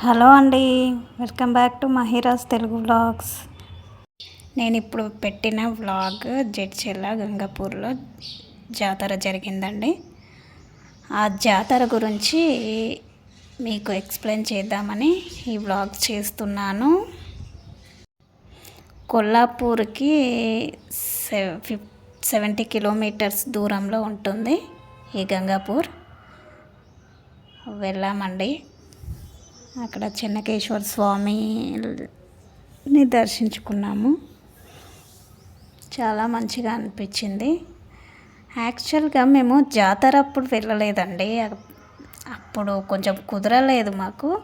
Hello అండి welcome back to Mahiraj Telugu vlogs. నేను ఇప్పుడు పెట్టిన వ్లాగ్ జడ్చెల్ల గంగాపూర్లో జాతర జరిగిందండి. ఆ జాతర గురించి మీకు ఎక్స్ప్లెయిన్ చేద్దామని ఈ వ్లాగ్ చేస్తున్నాను. కొల్లాపూర్కి ఫిఫ్ సెవెంటీ కిలోమీటర్స్ దూరంలో ఉంటుంది ఈ గంగాపూర్. వెళ్ళామండి. అక్కడ చెన్నకేశ్వర స్వామిని దర్శించుకున్నాము. చాలా మంచిగా అనిపించింది. యాక్చువల్గా మేము జాతర అప్పుడు వెళ్ళలేదండి అప్పుడు కొంచెం కుదరలేదు మాకు.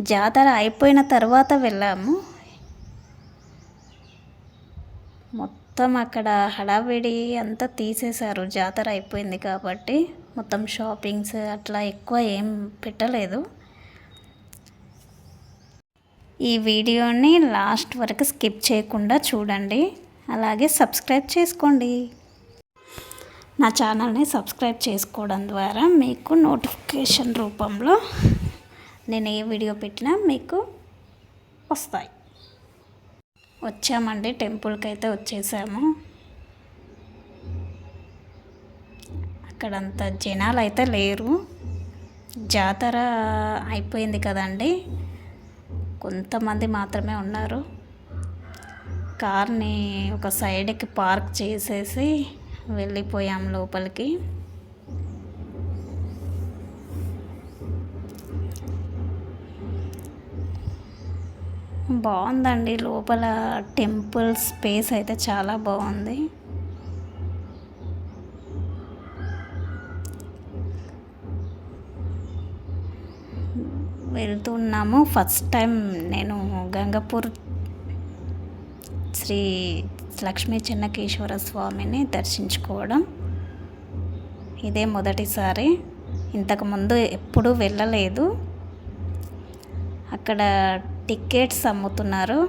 జాతర అయిపోయిన తర్వాత వెళ్ళాము. మొత్తం అక్కడ హడావిడి అంతా తీసేశారు. జాతర అయిపోయింది కాబట్టి మొత్తం షాపింగ్స్ అట్లా ఎక్కువ ఏం పెట్టలేదు. ఈ వీడియోని లాస్ట్ వరకు స్కిప్ చేయకుండా చూడండి. అలాగే సబ్స్క్రైబ్ చేసుకోండి. నా ఛానల్ని సబ్స్క్రైబ్ చేసుకోవడం ద్వారా మీకు నోటిఫికేషన్ రూపంలో నేను ఏ వీడియో పెట్టినా మీకు వస్తాయి. వచ్చామండి. టెంపుల్కి అయితే వచ్చేసాము. అక్కడంత జనాలు అయితే లేరు. జాతర అయిపోయింది కదండి. కొంతమంది మాత్రమే ఉన్నారు. కార్ని ఒక సైడ్కి పార్క్ చేసేసి వెళ్ళిపోయాం లోపలికి. బాగుందండి. లోపల టెంపుల్ స్పేస్ అయితే చాలా బాగుంది. వెళ్తున్నాము ఫస్ట్ టైం నేను గంగపూర్ శ్రీ లక్ష్మీ చిన్నకేశ్వర స్వామిని దర్శించుకోవడం. ఇదే మొదటిసారి. ఇంతకుముందు ఎప్పుడూ వెళ్ళలేదు. అక్కడ టికెట్స్ అమ్ముతున్నారు.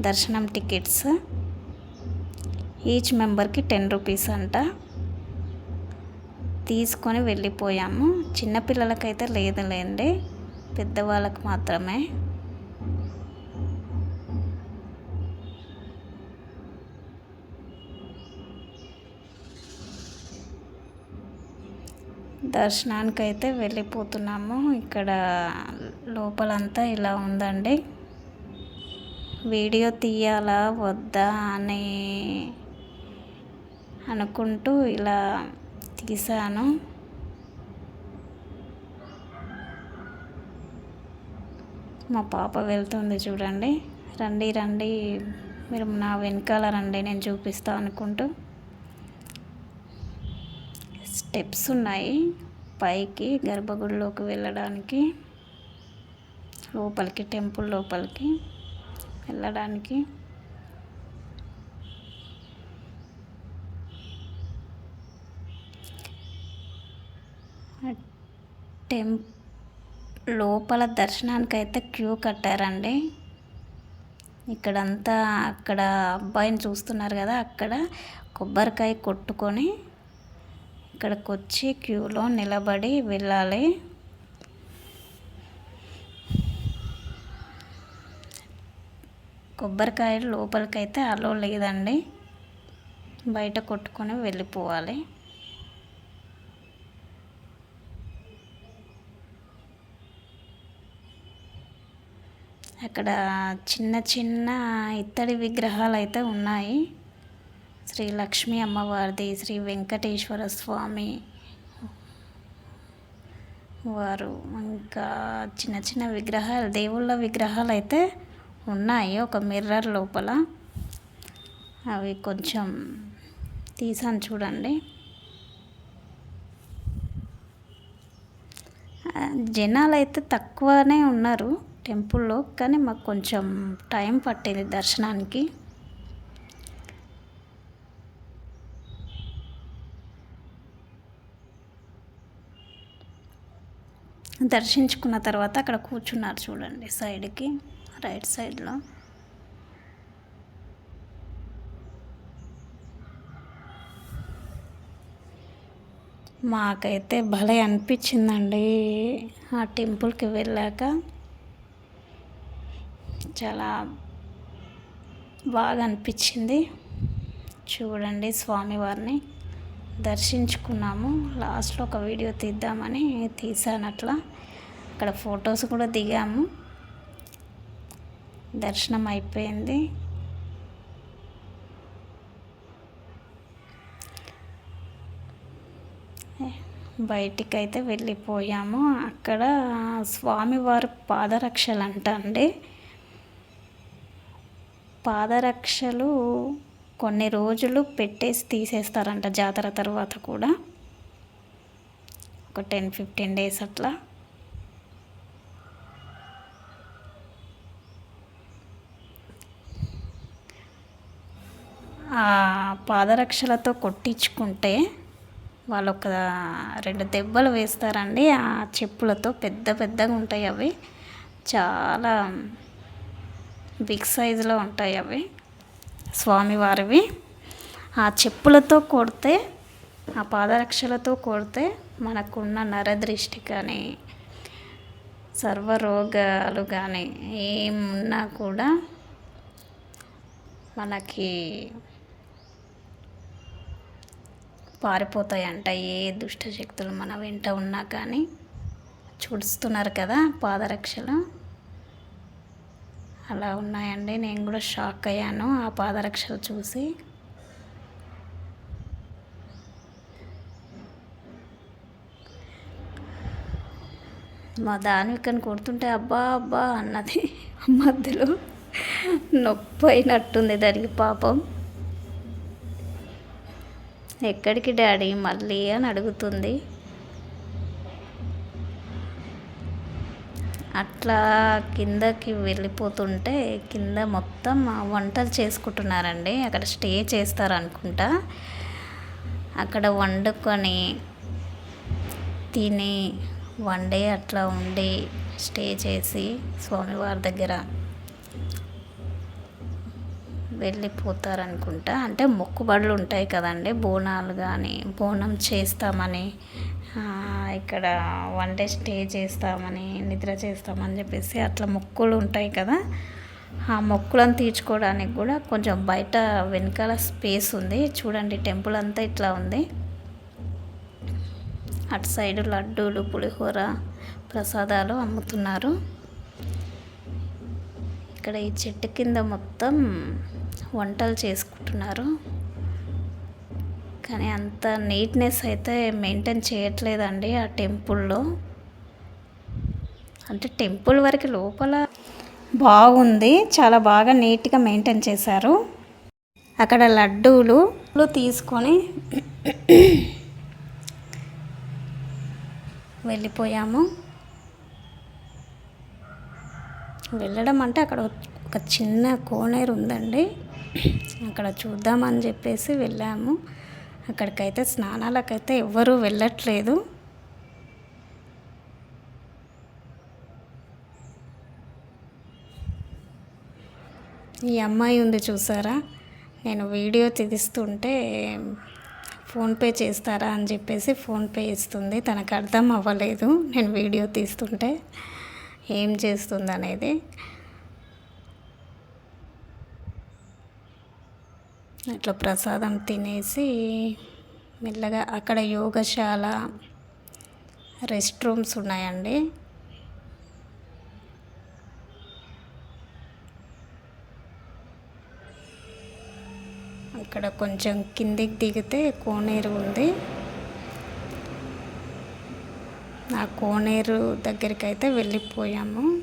దర్శనం టికెట్స్ ఈచ్ మెంబర్కి టెన్ రూపీస్ అంట. తీసుకొని వెళ్ళిపోయాము. చిన్నపిల్లలకైతే లేదులేండి. పెద్దవాళ్ళకు మాత్రమే. దర్శనానికైతే వెళ్ళిపోతున్నాము. ఇక్కడ లోపలంతా ఇలా ఉందండి. వీడియో తీయాలా వద్దా అని అనుకుంటూ ఇలా తీసాను. మా పాప వెళ్తుంది చూడండి. రండి రండి. మీరు నా వెనకాల రండి నేను చూపిస్తా అనుకుంటూ. స్టెప్స్ ఉన్నాయి పైకి గర్భగుడిలోకి వెళ్ళడానికి లోపలికి టెంపుల్ లోపలికి వెళ్ళడానికి. టెం లోపల దర్శనానికి అయితే క్యూ కట్టారండి. ఇక్కడంతా అక్కడ అబ్బాయిని చూస్తున్నారు కదా అక్కడ కొబ్బరికాయ కొట్టుకొని ఇక్కడికి వచ్చి క్యూలో నిలబడి వెళ్ళాలి. కొబ్బరికాయలు లోపలికైతే అలో లేదండి. బయట కొట్టుకొని వెళ్ళిపోవాలి. అక్కడ చిన్న చిన్న ఇత్తడి విగ్రహాలు అయితే ఉన్నాయి. శ్రీ లక్ష్మీ అమ్మవారిది శ్రీ వెంకటేశ్వర స్వామి వారు. ఇంకా చిన్న చిన్న విగ్రహాలు దేవుళ్ళ విగ్రహాలు అయితే ఉన్నాయి ఒక మిర్రర్ లోపల. అవి కొంచెం తీసాను చూడండి. జనాలు అయితే తక్కువనే ఉన్నారు. టెంపుల్లో కానీ మాకు కొంచెం టైం పట్టేది దర్శనానికి. దర్శించుకున్న తర్వాత అక్కడ కూర్చున్నారు చూడండి సైడ్కి రైట్ సైడ్లో. మాకైతే భలే అనిపించిందండి ఆ టెంపుల్కి వెళ్ళాక. చాలా బాగా అనిపించింది. చూడండి స్వామివారిని దర్శించుకున్నాము. లాస్ట్లో ఒక వీడియో తీద్దామని తీసాను అట్లా. అక్కడ ఫొటోస్ కూడా దిగాము. దర్శనం అయిపోయింది. బయటికి అయితే వెళ్ళిపోయాము. అక్కడ స్వామివారి పాదరక్షలు అంట అండి. పాదరక్షలు కొన్ని రోజులు పెట్టేసి తీసేస్తారంట జాతర తర్వాత కూడా. ఒక టెన్ ఫిఫ్టీన్ డేస్ అట్లా. ఆ పాదరక్షలతో కొట్టించుకుంటే వాళ్ళు ఒక రెండు దెబ్బలు వేస్తారండి. ఆ చెప్పులతో పెద్ద పెద్దగా ఉంటాయి అవి. చాలా బిగ్ సైజులో ఉంటాయి అవి. స్వామివారివి. ఆ చెప్పులతో కొడితే ఆ పాదరక్షలతో కొడితే మనకున్న నరదృష్టి కానీ సర్వరోగాలు కానీ ఏమున్నా కూడా మనకి పారిపోతాయంట. ఏ దుష్ట శక్తులు మన వెంట ఉన్నా కానీ. చూస్తున్నారు కదా పాదరక్షలు. అలా ఉన్నాయండి. నేను కూడా షాక్ అయ్యాను ఆ పాదరక్షలు చూసి. మా దానికని కొడుతుంటే అబ్బా అబ్బా అన్నది మధ్యలో నొప్పి అయినట్టుంది దానికి పాపం. ఎక్కడికి డాడీ? మళ్ళీ అని అడుగుతుంది. అట్లా కిందకి వెళ్ళిపోతుంటే కింద మొత్తం వంటలు చేసుకుంటున్నారండి. అక్కడ స్టే చేస్తారు అనుకుంటా అక్కడ వండుకొని తిని వన్ డే అట్లా ఉండి స్టే చేసి స్వామివారి దగ్గర వెళ్ళిపోతారనుకుంటా. అంటే మొక్కుబడులు ఉంటాయి కదండి. బోనాలు కానీ బోనం చేస్తామని ఇక్కడ వన్ డే స్టే చేస్తామని నిద్ర చేస్తామని చెప్పేసి అట్లా మొక్కులు ఉంటాయి కదా. ఆ మొక్కులను తీర్చుకోవడానికి కూడా కొంచెం బయట వెనకాల స్పేస్ ఉంది. చూడండి టెంపుల్ అంతా ఇట్లా ఉంది. అటు సైడ్ లడ్డూలు పులిహోర ప్రసాదాలు అమ్ముతున్నారు. ఇక్కడ ఈ చెట్టు కింద మొత్తం వంటలు చేసుకుంటున్నారు. కానీ అంత నీట్నెస్ అయితే మెయింటైన్ చేయట్లేదండి ఆ టెంపుల్లో. అంటే టెంపుల్ వరకు లోపల బాగుంది. చాలా బాగా నీట్గా మెయింటైన్ చేశారు. అక్కడ లడ్డూలు తీసుకొని వెళ్ళిపోయాము. వెళ్ళడం అంటే అక్కడ ఒక చిన్న కోనేరు ఉందండి. అక్కడ చూద్దామని చెప్పేసి వెళ్ళాము. అక్కడికైతే స్నానాలకైతే ఎవ్వరూ వెళ్ళట్లేదు. ఈ అమ్మాయి ఉంది చూసారా? నేను వీడియో తీస్తుంటే ఫోన్పే చేస్తారా అని చెప్పేసి ఫోన్పే ఇస్తుంది. తనకు అర్థం అవ్వలేదు. నేను వీడియో తీస్తుంటే ఏం చేస్తుంది అనేది అట్లా ప్రసాదం తినేసి మెల్లగా అక్కడ యోగశాల రెస్ట్ రూమ్స్ ఉన్నాయండి. అక్కడ కొంచెం కిందికి దిగితే కోనేరు ఉంది. ఆ కోనేరు దగ్గరికి అయితే వెళ్ళిపోయాము.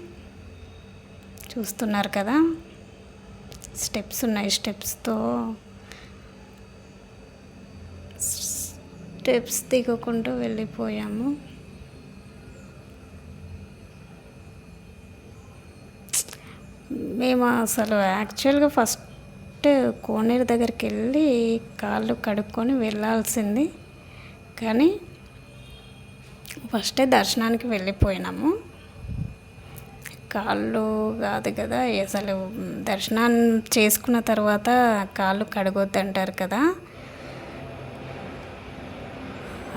చూస్తున్నారు కదా? స్టెప్స్ ఉన్నాయి. స్టెప్స్తో స్టెప్స్ దిగకుండా వెళ్ళిపోయాము. మేము అసలు యాక్చువల్గా ఫస్ట్ కోనేరు దగ్గరికి వెళ్ళి కాళ్ళు కడుక్కొని వెళ్ళాల్సింది. కానీ ఫస్టే దర్శనానికి వెళ్ళిపోయినాము. కాళ్ళు కాదు కదా అసలు దర్శనం చేసుకున్న తర్వాత కాళ్ళు కడగొద్దు అంటారు కదా.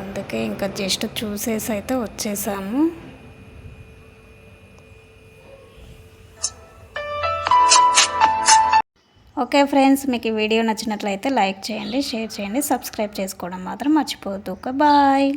అందుకే ఇంకా జస్ట్ చూసేసి అయితే వచ్చేసాము. ఓకే ఫ్రెండ్స్ మీకు ఈ వీడియో నచ్చినట్లయితే లైక్ చేయండి షేర్ చేయండి సబ్స్క్రైబ్ చేసుకోవడం మాత్రం మర్చిపోవద్దు. Okay bye.